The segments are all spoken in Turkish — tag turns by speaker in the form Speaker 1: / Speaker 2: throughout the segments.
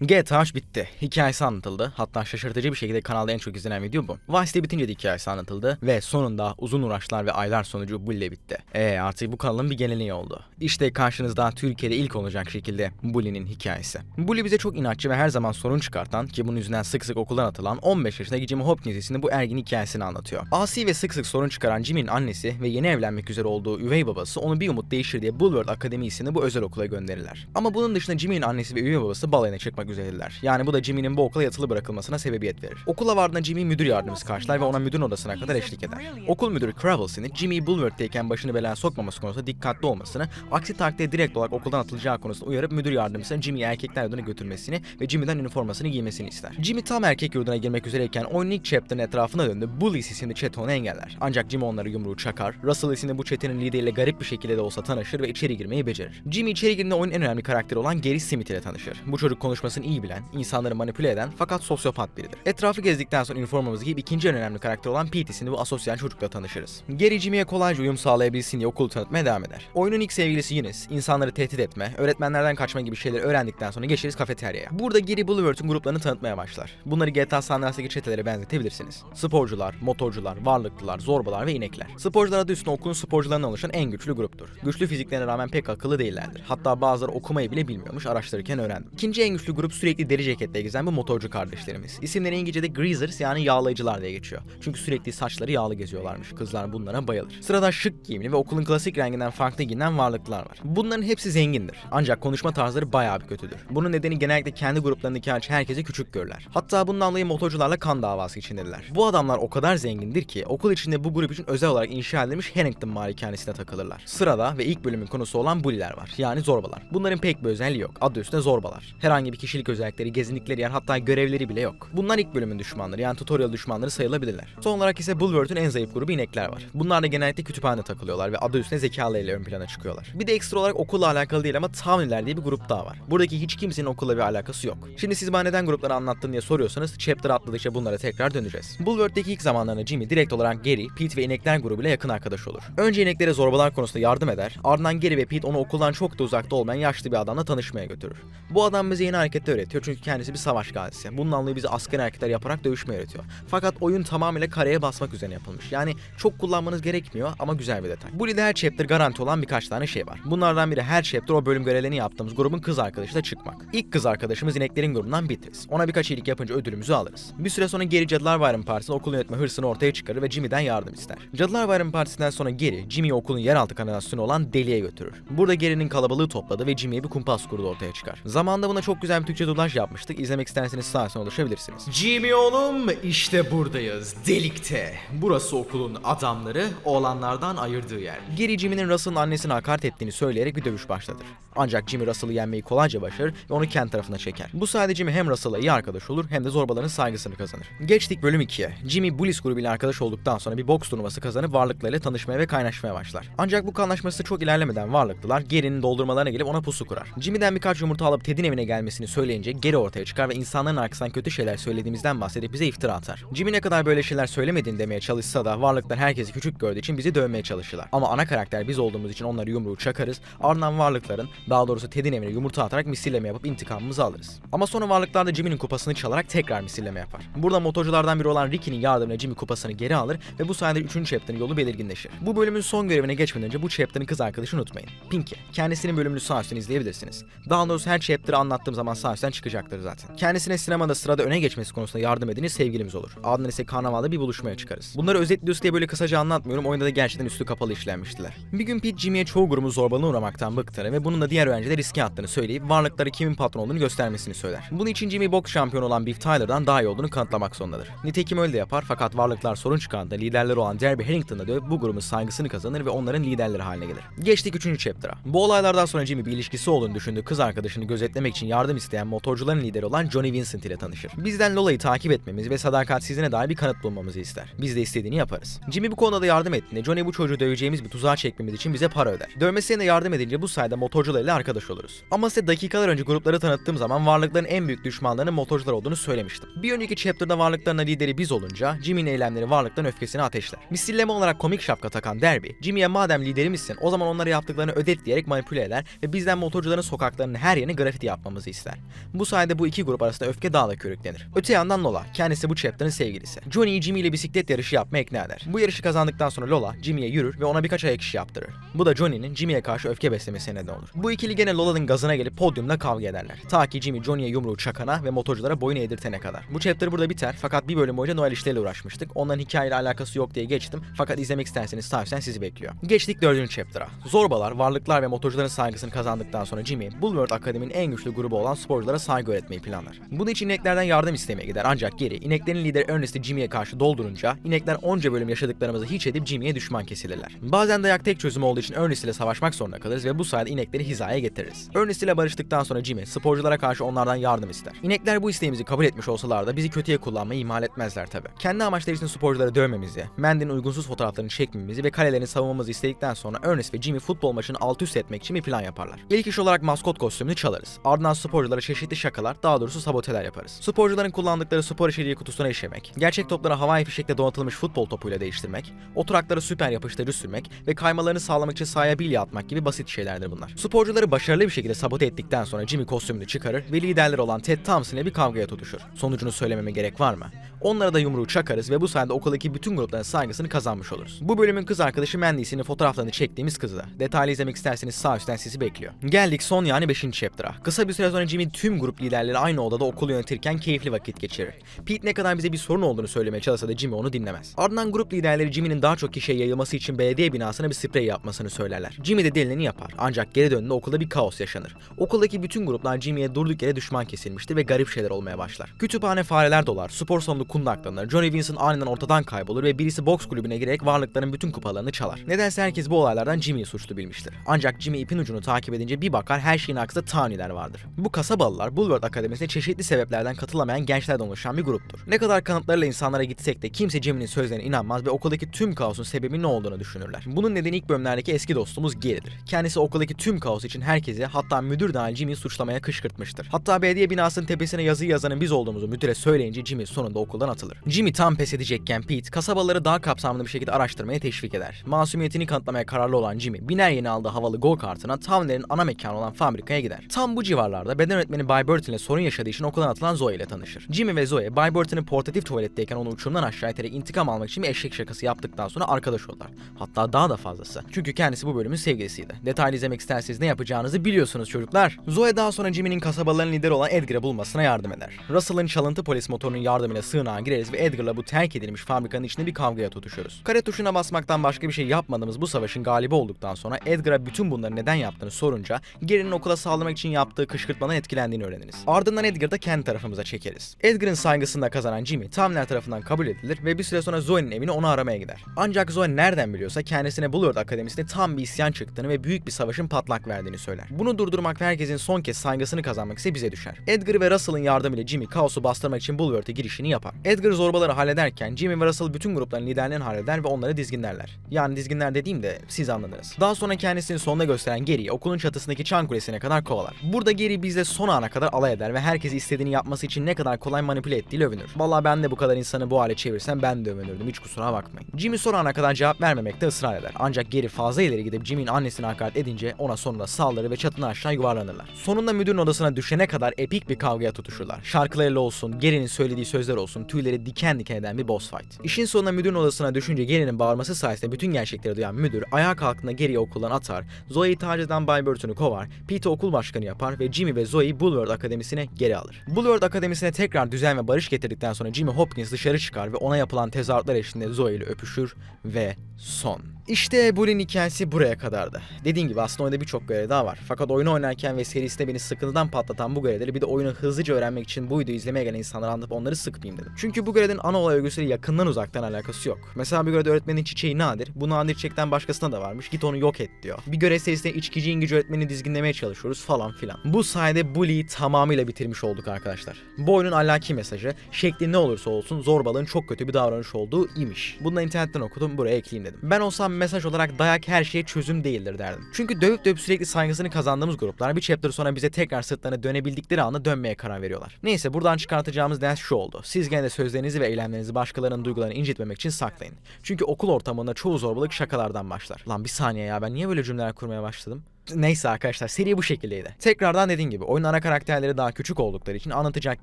Speaker 1: GTA 3 bitti. Hikayesi anlatıldı. Hatta şaşırtıcı bir şekilde kanalda en çok izlenen video bu. Vice City bitince de hikayesi anlatıldı. Ve sonunda uzun uğraşlar ve aylar sonucu bu bitti. Eee artık bu kanalın bir geleneği oldu. İşte karşınızda Türkiye'de ilk olacak şekilde Bully'nin hikayesi. Bully bize çok inatçı ve her zaman sorun çıkartan ki bunun yüzünden sık sık okuldan atılan 15 yaşındaki Jimmy Hopkins isimli bu ergin hikayesini anlatıyor. Asi ve sık sık sorun çıkaran Jimmy'nin annesi ve yeni evlenmek üzere olduğu üvey babası onu bir umut değişir diye Bulworth Akademi isimli bu özel okula gönderirler. Ama bunun dışında Jimmy'nin annesi ve üvey babası balayına çıkmak üzereydiler. Yani bu da Jimmy'nin bu okula yatılı bırakılmasına sebebiyet verir. Okula vardığında Jimmy müdür yardımcısı karşılar ve ona müdür odasına kadar eşlik eder. Okul müdürü Cravels'ini Jimmy'yi Bulworth'teyken başını belaya sokmaması konusunda dikkatli olmasını, aksi takdirde direkt olarak okuldan atılacağı konusunda uyarıp müdür yardımcısının Jimmy'yi erkekler yurduna götürmesini ve Jimmy'den üniformasını giymesini ister. Jimmy tam erkek yurduna girmek üzereyken oyunun ilk chapter'ın etrafına döndü Bullies isimli çete onu engeller. Ancak Jimmy onları yumruğu çakar, Russell isimli bu çetenin lideriyle garip bir şekilde de olsa tanışır ve içeri girmeyi becerir. Jimmy içeri girdiğinde oyunun en önemli karakteri olan Gary Smith ile tanışır. Bu çocuk konuşmasını iyi bilen, insanları manipüle eden fakat sosyopat biridir. Etrafı gezdikten sonra üniformamızı giyip ikinci en önemli karakter olan Pete isimli bu asosyal çocukla tanışırız. Gary Jimmy'ye kolayca uyum sağlayabilsin diye okulu tanıtmaya devam eder. Oyunun ilk sevgilisi Eunice, insanları tehdit etme, öğretmenlerden kaçma gibi şeyleri öğrendikten sonra geçeriz kafeteryaya. Burada Gary Bulworth'un gruplarını tanıtmaya başlar. Bunları GTA San Andreas'taki çetelere benzetebilirsiniz. Sporcular, motorcular, varlıklılar, zorbalar ve inekler. Sporcular adı üstünde okulun sporcularından oluşan en güçlü gruptur. Güçlü fiziklerine rağmen pek akıllı değillerdir. Hatta bazıları okumayı bile bilmiyormuş araştırırken öğrendim. İkinci en güçlü grup sürekli deri ceketle gezen bu motorcu kardeşlerimiz. İsimleri İngilizce'de greasers yani yağlayıcılar diye geçiyor. Çünkü sürekli saçları yağlı geziyorlarmış. Kızlar bunlara bayılır. Sırada şık giyimli ve okulun klasik renginden farklı giyinen varlıklılar var. Bunların hepsi zengindir. Ancak konuşma tarzları bayağı bir kötüdür. Bunun nedeni genellikle kendi gruplarındaki hariç herkesi küçük görürler. Hatta bundan dolayı motorcularla kan davası içindeler. Bu adamlar o kadar zengindir ki okul içinde bu grup için özel olarak inşa edilmiş Harrington malikanesine takılırlar. Sırada ve ilk bölümün konusu olan bulliler var. Yani zorbalar. Bunların pek bir özelliği yok. Adı üstünde zorbalar. Herhangi bir kişilik özellikleri, gezindikleri yer hatta görevleri bile yok. Bunlar ilk bölümün düşmanları yani tutorial düşmanları sayılabilirler. Son olarak ise Bulworth'un en zayıf grubu inekler var. Bunlar da genellikle kütüphanede takılıyorlar ve adı üstüne zekalarıyla ön plana çıkıyorlar. Bir de ekstra olarak okulla alakalı değil ama Tawniler diye bir grup daha var. Buradaki hiç kimsenin okulla bir alakası yok. Şimdi siz bana neden grupları anlattın diye soruyorsanız chapter atladıkça bunlara tekrar döneceğiz. Bulworth'teki ilk zamanlarında Jimmy direkt olarak Gary, Pete ve inekler grubuyla yakın arkadaş olur. Önce ineklere zorbalar konusunda yardım eder, ardından Gary ve Pete onu okuldan çok da uzakta olmayan yaşlı bir adamla tanışmaya götürür. Bu adam bize yeni hareketler öğretiyor çünkü kendisi bir savaş gazisi. Bunun anlayı bizi asker hareketler yaparak dövüşmeyi öğretiyor. Fakat oyun tamamıyla kareye basmak üzerine yapılmış. Yani çok kullanmanız gerekmiyor ama güzel bir detay. Bu her chapter garanti olan birkaç tane şey var. Bunlardan biri her chapter o bölüm görevlerini yaptığımız grubun kız arkadaşıyla çıkmak. İlk kız arkadaşımız ineklerin grubundan Beatrice. Ona birkaç iyilik yapınca ödülümüzü alırız. Bir süre sonra Gary Cadılar Bayramı Partisi'nde okul yönetme hırsını ortaya çıkarır ve Jimmy'den yardım ister. Cadılar Bayramı Partisi'nden sonra Gary, Jimmy'yi okulun yeraltı kanalizasyonu olan deliğe götürür. Burada Gary'nin kalabalığı topladı ve Jimmy'ye bir kumpas kurdu ortaya çıkar. Zamanında buna çok güzel bir Türkçe dublaj yapmıştık. İzlemek isterseniz sağ üstüne ulaşabilirsiniz.
Speaker 2: Jimmy oğlum işte buradayız delikte. Burası okulun adamları oğlanlardan ayırdığı yer.
Speaker 1: Gary Jimmy'nin Russell'ın annesine hakaret ettiğini söyleyerek bir dövüş başlatır. Ancak Jimmy Russell'ı yenmeyi kolayca başarır ve onu kendi tarafına çeker. Bu sayede Jimmy hem Russell'la iyi arkadaş olur hem de zorbaların saygısını kazanır. Geçtik bölüm 2'ye. Jimmy Bullies grubuyla arkadaş olduktan sonra bir boks turnuvası kazanıp varlıklarıyla tanışmaya ve kaynaşmaya başlar. Ancak bu kaynaşması çok ilerlemeden varlıklılar Gary'nin doldurmalarına gelip ona pusu kurar. Jimmy'den birkaç yumurta alıp Ted'in evine gelmesini söyleyince Gary ortaya çıkar ve insanların arkasından kötü şeyler söylediğimizden bahsedip bize iftira atar. Jimmy ne kadar böyle şeyler söylemediğini demeye çalışsa da varlıklar herkesi küçük gördüğü için bizi dövmeye çalışırlar. Ama ana karakter biz olduğumuz için onları yumruğu çakarız. Ardından varlıkların daha doğrusu Ted'in evine yumurta atarak misilleme yapıp intikamımızı alırız. Ama sonra varlıklar da Jimmy'nin kupasını çalarak tekrar misilleme yapar. Burada motorculardan biri olan Ricky'nin yardımıyla Jimmy kupasını geri alır ve bu sayede 3. chapter'ın yolu belirginleşir. Bu bölümün son görevine geçmeden önce bu chapter'ın kız arkadaşı unutmayın. Pinky. Kendisinin bölümünü sağ üstten izleyebilirsiniz. Daha doğrusu her chapter'ı anlattığım zaman sağ üstten çıkacaktır zaten. Kendisine sinemada sırada öne geçmesi konusunda yardım ediniz sevgilimiz olur. Ardından ise karnavalda bir buluşmaya çıkarız. Bunları özetliyoruz diye böyle kısaca anlatmıyorum. Oyunda da gerçekten üstü kapalı işlenmiştiler. Bir gün Pete Jimmy'ye çoğu grubun zorbalığına uğramaktan bıktığını ve bunun da diğer öğrencilere riske attığını söyleyip varlıkları kimin patron olduğunu göstermesini söyler. Bunun için Jimmy boks şampiyonu olan Biff Tyler'dan daha iyi olduğunu kanıtlamak zorundadır. Nitekim öyle de yapar fakat varlıklar sorun çıkardığında liderleri olan Derby Harrington'da dövüp bu grubun saygısını kazanır ve onların liderleri haline gelir. Geçtik 3. chapter'a. Bu olaylardan sonra Jimmy bir ilişkisi olduğunu düşündüğü kız arkadaşını gözetlemek için yardım isteyen motorcuların lideri olan Johnny Vincent ile tanışır. Bizden Lola'yı takip etmemiz ve sadakatsizliğine dair bir kanıt bulmamızı ister. Biz de istediğini yaparız. Jimmy bu konuda da yardım ettiğinde Johnny bu çocuğu döveceğimiz bir tuzağa çekmemiz için bize para öder. Dövmesine de yardım edince bu sayede motorcularıyla arkadaş oluruz. Ama size dakikalar önce grupları tanıttığım zaman varlıkların en büyük düşmanlarının motorcular olduğunu söylemiştim. Bir önceki chapter'da varlıkların lideri biz olunca Jimmy'nin eylemleri varlıkların öfkesini ateşler. Misilleme olarak komik şapka takan Derby, Jimmy'ye madem liderimizsin o zaman onlara yaptıklarını ödet diyerek manipüle eder ve bizden motorcuların sokaklarının her yerine grafiti yapmamızı ister. Bu sayede bu iki grup arasında öfke daha da körüklenir. Öte yandan Lola, kendisi bu chapter'ın sevgilisi. Johnny'yi Jimmy ile bisiklet yarışı yapmaya ikna eder. Bu yarışı kazandıktan sonra Lola, Jimmy'ye yürür ve ona birkaç ayak işi yaptırır. Bu da Johnny'nin Jimmy'ye karşı öfke beslemesine neden olur. Bu ikili gene Lola'nın gazına gelip podyumda kavga ederler. Ta ki Jimmy Johnny'ye yumruğu çakana ve motorculara boyun eğdirtene kadar. Bu chapter burada biter fakat bir bölüm boyunca Noel işleriyle uğraşmıştık. Onların hikayeyle alakası yok diye geçtim fakat izlemek isterseniz tavsiyem sizi bekliyor. Geçtik dördüncü chapter'a. Zorbalar, varlıklar ve motorcuların saygısını kazandıktan sonra Jimmy, Bulworth Akademi'nin en güçlü grubu olan sporculara saygı öğretmeyi planlar. Bunun için ineklerden yardım istemeye gider ancak geri ineklerin lideri Ernest'i Jimmy'ye karşı doldurunca inekler onca bölüm yaşadıklarımızı hiç edip Jimmy'ye düşman kesilirler. Bazen dayak tek çözüm olduğu için Ernest ile savaşmak zorunda kalırız ve bu sayede inekleri hizaya getiririz. Ernest ile barıştıktan sonra Jimmy sporculara karşı onlardan yardım ister. İnekler bu isteğimizi kabul etmiş olsalar da bizi kötüye kullanmayı ihmal etmezler tabi. Kendi amaçları için sporcuları dövmemizi, Mandy'nin uygunsuz fotoğraflarını çekmemizi ve kalelerini savunmamızı istedikten sonra Ernest ve Jimmy futbol maçını alt üst etmek için bir plan yaparlar. İlk iş olarak maskot kostümünü çalarız. Ardından sporculara çeşitli şakalar, daha doğrusu saboteler yaparız. Sporcuların kullandıkları spor içeriği kutusuna işemek, gerçek topları havai fişekle donatılmış futbol topuyla değiştirmek, oturaklara süper yapıştırıcı sürmek ve kaymalarını sağlamak için sahaya bilye atmak gibi basit şeylerdir bunlar. Sporcuları başarılı bir şekilde sabote ettikten sonra Jimmy kostümünü çıkarır ve liderler olan Ted Thompson ile bir kavgaya tutuşur. Sonucunu söylememe gerek var mı? Onlara da yumruğu çakarız ve bu sayede okuldaki bütün grupların saygısını kazanmış oluruz. Bu bölümün kız arkadaşı Mandy'sinin fotoğraflarını çektiğimiz kızı da. Detaylı izlemek isterseniz sağ üstten sizi bekliyor. Geldik son yani 5. chapter'a. Kısa bir süre sonra Jimmy tüm grup liderleri aynı odada okulu yönetirken keyifli vakit geçirir. Pete ne kadar bize bir sorun olduğunu söylemeye çalışsa da Jimmy onu dinlemez. Ardından grup liderleri Jimmy'nin daha çok kişiye yayılması için belediye binasına bir sprey yapmasını söylerler. Jimmy de denileni yapar. Ancak geri döndüğünde okulda bir kaos yaşanır. Okuldaki bütün gruplar Jimmy'ye durduk yere düşman kesilmiştir ve garip şeyler olmaya başlar. Kütüphane fareler dolar, spor salonu kundaklanır, Johnny Vincent aniden ortadan kaybolur ve birisi boks kulübüne girerek varlıkların bütün kupalarını çalar. Nedense herkes bu olaylardan Jimmy'yi suçlu bilmiştir. Ancak Jimmy ipin ucunu takip edince bir bakar her şeyin aksında Tawny'ler vardır. Bu kasabalılar Bulworth Akademisi'ne çeşitli sebeplerden katılamayan gençlerden oluşan bir gruptur. Ne kadar kanıtlarıyla insanlara gitsek de kimse Jimmy'nin sözlerine inanmaz ve okuldaki tüm kaosun sebebi ne olduğunu düşünürler. Bunun nedeni ilk bölümlerdeki eski dostumuz Gary'dir. Kendisi okuldaki tüm kaos için herkesi hatta müdür dahil Jimmy'yi suçlamaya kışkırtmıştır. Hatta belediye binasının tepesine yazı yazanın biz olduğumuzu müdüre söyleyince Jimmy sonunda okuldan atılır. Jimmy tam pes edecekken Pete kasabaları daha kapsamlı bir şekilde araştırmaya teşvik eder. Masumiyetini kanıtlamaya kararlı olan Jimmy biner yeni aldığı havalı go kartına Townler'in ana mekanı olan fabrikaya gider. Tam bu civarlarda beden öğretmeni Bay Burton ile sorun yaşadığı için okuldan atılan Zoe ile tanışır. Jimmy ve Zoe Bay Burton'ın portatif tuvaletteyken onu uçurumdan aşağı iterek intikam almak için bir eşek şakası yaptıktan sonra arkadaş olurlar. Hatta daha da fazlası. Çünkü kendisi bu bölümün sevgilisiydi. Detaylı izlemek isterseniz ne yapacağınızı biliyorsunuz çocuklar. Zoe daha sonra Jimmy'nin kasabaların lideri olan Edgar'ı bulmasına yardım eder. Russell'ın çalıntı polis motorunun yardımıyla sığınağa gireriz ve Edgar'la bu terk edilmiş fabrikanın içinde bir kavgaya tutuşuyoruz. Kare tuşuna basmaktan başka bir şey yapmadığımız bu savaşın galibi olduktan sonra Edgar'a bütün bunları neden yaptığını sorunca Gary'nin okula sağlamak için yaptığı kışkırtmadan etkilendiğini öğreniriz. Ardından Edgar'ı da kendi tarafımıza çekeriz. Edgar'ın saygısını da kazanan Jimmy Tamler tarafından kabul edilir ve bir süre sonra Zoe'nin evine onu aramaya gider. Ancak Zoe nereden biliyorsa kendisine Bulworth Akademisi'nde tam bir isyan çıktığını ve büyük bir savaşın patlak verdiğini söyler. Bunu durdurmak ve herkesin son kez saygısını kazanmak ise bize düşer. Edgar ve Russell'ın yardımıyla Jimmy kaosu bastırmak için Bulworth'e girişini yapar. Edgar zorbaları hallederken Jimmy ve Russell bütün grupların liderlerini halleder ve onları dizginlerler. Yani dizginler dediğim de siz anladınız. Daha sonra kendisini sonunda gösteren Gary'i okulun çatısındaki çan kulesine kadar kovalar. Burada Gary bizle son ana kadar alay eder ve herkesi istediğini yapması için ne kadar kolay manipüle ettiğiyle övünür. Vallahi ben de bu kadar insanı bu hale çevirsem ben de övünürdüm hiç kusura bakmayın. Jimmy son ana kadar cevap vermemekte ısrar eder. Ancak Gary fazla ileri gidip Jimmy'nin annesine hakaret edince ona sonunda saldırır ve çatını aşağı yuvarlanırlar. Sonunda müdürün odasına düşene kadar epik bir kavgaya tutuşurlar. Şarkılarıyla olsun, Gary'nin söylediği sözler olsun tüyleri diken diken eden bir boss fight. İşin sonunda müdürün odasına düşünce Gary'nin bağırması sayesinde bütün gerçekleri duyan müdür ayağa kalktığında Gary'i okuldan atar, Zoe'yi taciz eden Bay Burton'u kovar, Pete okul başkanı yapar ve Jimmy ve Zoe'yi Bulworth Akademisi'ne geri alır. Bulworth Akademisi'ne tekrar düzen ve barış getirdikten sonra Jimmy Hopkins dışarı çıkar ve ona yapılan tezahüratlar eşliğinde Zoe ile öpüşür ve son. İşte Bully'nin hikayesi buraya kadardı. Dediğim gibi aslında oyunda birçok görev daha var. Fakat oyunu oynarken ve serisinde beni sıkıntıdan patlatan bu görevleri bir de oyunu hızlıca öğrenmek için bu videoyu izlemeye gelen insanlara anlatıp onları sıkmayayım dedim. Çünkü bu görevin ana olay örgüsüyle yakından uzaktan alakası yok. Mesela bir görevde öğretmenin çiçeği nadir. Bu nadir çiçekten başkasına da varmış. Git onu yok et diyor. Bir görev serisinde içkici İngilizce öğretmenini dizginlemeye çalışıyoruz falan filan. Bu sayede Bully'yi tamamıyla bitirmiş olduk arkadaşlar. Bu oyunun ahlaki mesajı şekli ne olursa olsun zorbalığın çok kötü bir davranış olduğu imiş. Bunu da internetten okudum buraya ekleyeyim dedim. Ben olsam mesaj olarak dayak her şeye çözüm değildir derdim. Çünkü dövüp dövüp sürekli saygısını kazandığımız gruplar bir chapter sonra bize tekrar sırtlarına dönebildikleri anda dönmeye karar veriyorlar. Neyse buradan çıkartacağımız ders şu oldu. Siz gene de sözlerinizi ve eylemlerinizi başkalarının duygularını incitmemek için saklayın. Çünkü okul ortamında çoğu zorbalık şakalardan başlar. Lan bir saniye ya ben niye böyle cümleler kurmaya başladım? Neyse arkadaşlar seri bu şekildeydi. Tekrardan dediğim gibi oyunun ana karakterleri daha küçük oldukları için anlatacak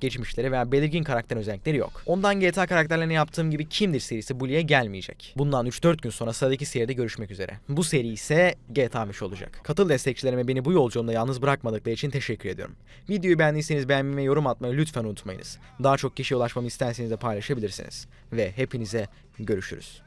Speaker 1: geçmişleri veya belirgin karakter özellikleri yok. Ondan GTA karakterlerine yaptığım gibi Kimdir serisi Bully'e gelmeyecek. Bundan 3-4 gün sonra sıradaki seride görüşmek üzere. Bu seri ise GTA 5 olacak. Katıl destekçilerime beni bu yolculuğumda yalnız bırakmadıkları için teşekkür ediyorum. Videoyu beğendiyseniz beğenmeyi ve yorum atmayı lütfen unutmayınız. Daha çok kişiye ulaşmamı isterseniz de paylaşabilirsiniz. Ve hepinize görüşürüz.